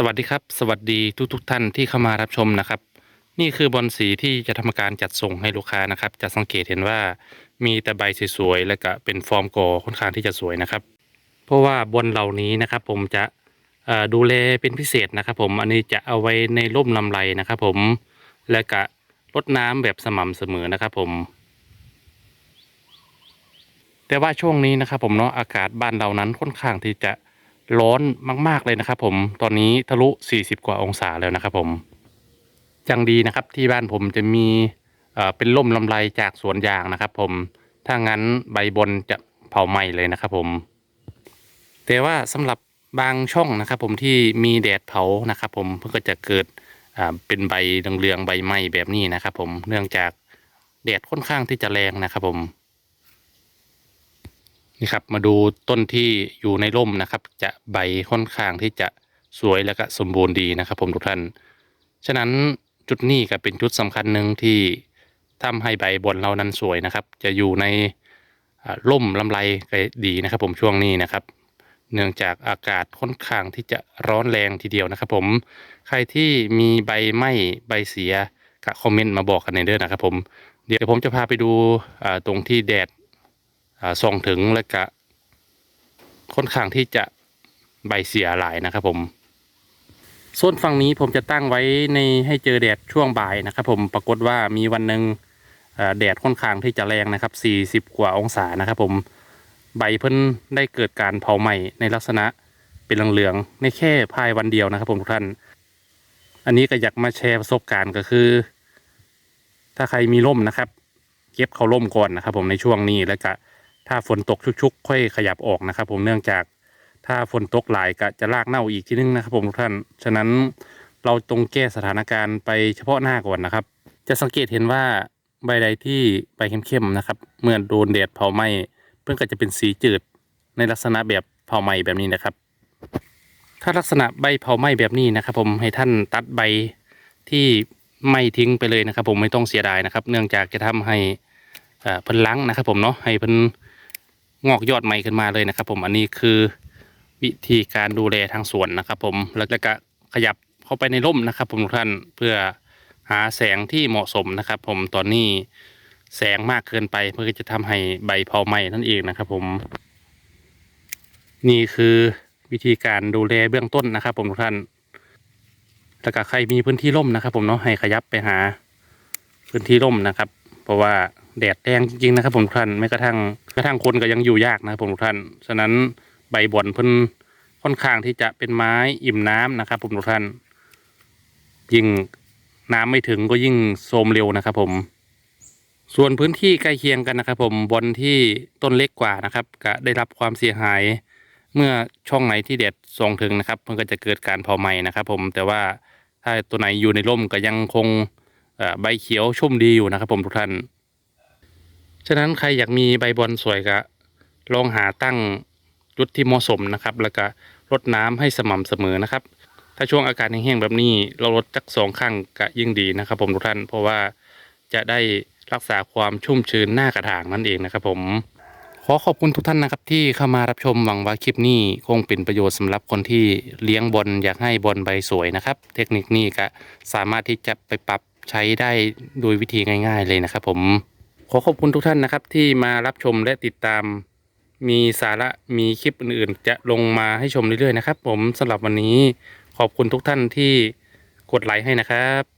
สวัสดีครับ สวัสดีทุกทท่านที่เข้ามารับชมนะครับ นี่คือบอลสีที่จะทำการจัดส่งให้ลูกค้านะครับ จะสังเกตเห็นว่ามีแต่ใบสวยๆและก็เป็นฟอร์มกอค่อนข้างที่จะสวยนะครับ เพราะว่าบอลเหล่านี้นะครับ ผมจะดูแลเป็นพิเศษนะครับ ผมอันนี้จะเอาไว้ในร่มลำไรนะครับ ผมและก็รดน้ำแบบสม่ำเสมอนะครับ ผม แต่ว่าช่วงนี้นะครับ ผมเนาะอากาศบ้านเรานั้นค่อนข้างที่จะ ร้อนมากๆเลยนะครับผมตอนนี้ทะลุ 40 กว่าองศาแล้วนะครับผมจังดีนะครับที่บ้านผมจะมีเอ่อเป็นร่มลำไรจากสวนยางนะครับ ผมถ้างั้นใบบนจะเผาไหม้เลยนะครับผม แต่ว่าสำหรับบางช่องนะครับ ผมที่มีแดดเผานะครับ ผมเพื่อก็จะเกิดอ่าเป็นใบเหลืองๆใบไหม้แบบนี้นะครับ ผมเนื่องจากแดดค่อนข้างที่จะแรงนะครับผม นี่ครับมาดูต้นที่อยู่ในร่มนะครับ จะใบค่อนข้างที่จะสวยและก็สมบูรณ์ดีนะครับ ผมทุกท่าน ฉะนั้นจุดนี้ก็เป็นจุดสำคัญหนึ่งที่ทำให้ใบบนเรานั้นสวยนะครับ จะอยู่ในร่มลำไรก็ดีนะครับ ผมช่วงนี้นะครับ เนื่องจากอากาศค่อนข้างที่จะร้อนแรงทีเดียวนะครับ ผมใครที่มีใบไหม้ใบเสียก็คอมเมนต์มาบอกกันในเด้อนะครับ ผมเดี๋ยวผมจะพาไปดูตรงที่แดด ส่องถึงและกะค่อนข้างที่จะใบเสียหลายนะครับผมส่วนฝั่งนี้ผมจะตั้งไว้ในให้เจอแดดช่วงบ่ายนะครับ ผมปรากฏว่ามีวันหนึ่งแดดค่อนข้างที่จะแรงนะครับ 40 กว่าองศานะครับ ผมใบเพิ่นได้เกิดการเผาไหม้ในลักษณะเป็นเหลืองๆในแค่ภายวันเดียวนะครับผมทุกท่าน อันนี้ก็อยากมาแชร์ประสบการณ์ก็คือ ถ้าใครมีร่มนะครับ เก็บเขาร่มก่อนนะครับ ผมในช่วงนี้แล้วก็ ถ้าฝนตกชุกๆ ค่อยขยับออกนะครับ ผมเนื่องจากถ้าฝนตกหลายก็จะลากเน่าอีกทีนึงนะครับ ผมทุกท่าน ฉะนั้นเราตรงแก้สถานการณ์ไปเฉพาะหน้าก่อนนะครับ จะสังเกตเห็นว่าใบใดที่ใบเข้มๆนะครับ เมื่อโดนแดดเผาไหม้เพื่อนก็จะเป็นสีจืดในลักษณะแบบเผาไหม้แบบนี้นะครับ ถ้าลักษณะใบเผาไหม้แบบนี้นะครับ ผมให้ท่านตัดใบที่ไม่ทิ้งไปเลยนะครับ ผมไม่ต้องเสียดายนะครับ เนื่องจากจะทำให้เพิ่นล้างนะครับ ผมเนาะให้เพิ่น งอกยอดใหม่ขึ้นมาเลยนะครับ ผมอันนี้คือวิธีการดูแลทางสวนนะครับ ผมแล้วก็ขยับเข้าไปในร่มนะครับ ผมทุกท่านเพื่อหาแสงที่เหมาะสมนะครับ ผมตอนนี้แสงมากเกินไปเพื่อจะทำให้ใบเผาไหม้นั่นเองนะครับ ผม นี่คือวิธีการดูแลเบื้องต้นนะครับ ผมทุกท่านแล้วก็ใครมีพื้นที่ร่มนะครับ ผมเนาะให้ขยับไปหาพื้นที่ร่มนะครับ เพราะว่า แดดแรงจริงๆนะครับผมทุกท่านแม้กระทั่งกระทั่งคนก็ยังอยู่ยากนะครับผมทุกท่านฉะนั้นใบบอนเพิ่นค่อนข้างที่จะเป็นไม้อิ่มน้ำนะครับผมทุกท่านยิ่งน้ำไม่ถึงก็ยิ่งโทรมเร็วนะครับผม ส่วนพื้นที่ใกล้เคียงกันนะครับ ผมบอนที่ต้นเล็กกว่านะครับก็ได้รับความเสียหาย เมื่อช่องไหนที่แดดส่องถึงนะครับ มันก็จะเกิดการเผาไหม้นะครับ ผมแต่ว่าถ้าตัวไหนอยู่ในร่มก็ยังคงใบเขียวชุ่มดีอยู่นะครับ ผมทุกท่าน ฉะนั้นใครอยากมีใบบอลสวยก็ลองหาตั้งจุดที่เหมาะสมนะครับ แล้วก็รดน้ำให้สม่ำเสมอนะครับ ถ้าช่วงอากาศแห้งๆแบบนี้ เราลดจักสองข้างก็ยิ่งดีนะครับ ผมทุกท่านเพราะว่าจะได้รักษาความชุ่มชื้นหน้ากระถางนั่นเองนะครับ ผมขอขอบคุณทุกท่านนะครับที่เข้ามารับชมหวังว่าคลิปนี้คงเป็นประโยชน์สำหรับคนที่เลี้ยงบอลอยากให้บอลใบสวยนะครับ เทคนิคนี้ก็สามารถที่จะไปปรับใช้ได้โดยวิธีง่าย ๆ เลยนะครับผม ขอขอบคุณทุกท่านนะครับ ที่มารับชมและติดตาม มีสาระมีคลิปอื่นๆ จะลงมาให้ชมเรื่อยๆนะครับ ผมสำหรับวันนี้ขอบคุณทุกท่านที่กดไลค์ให้นะครับ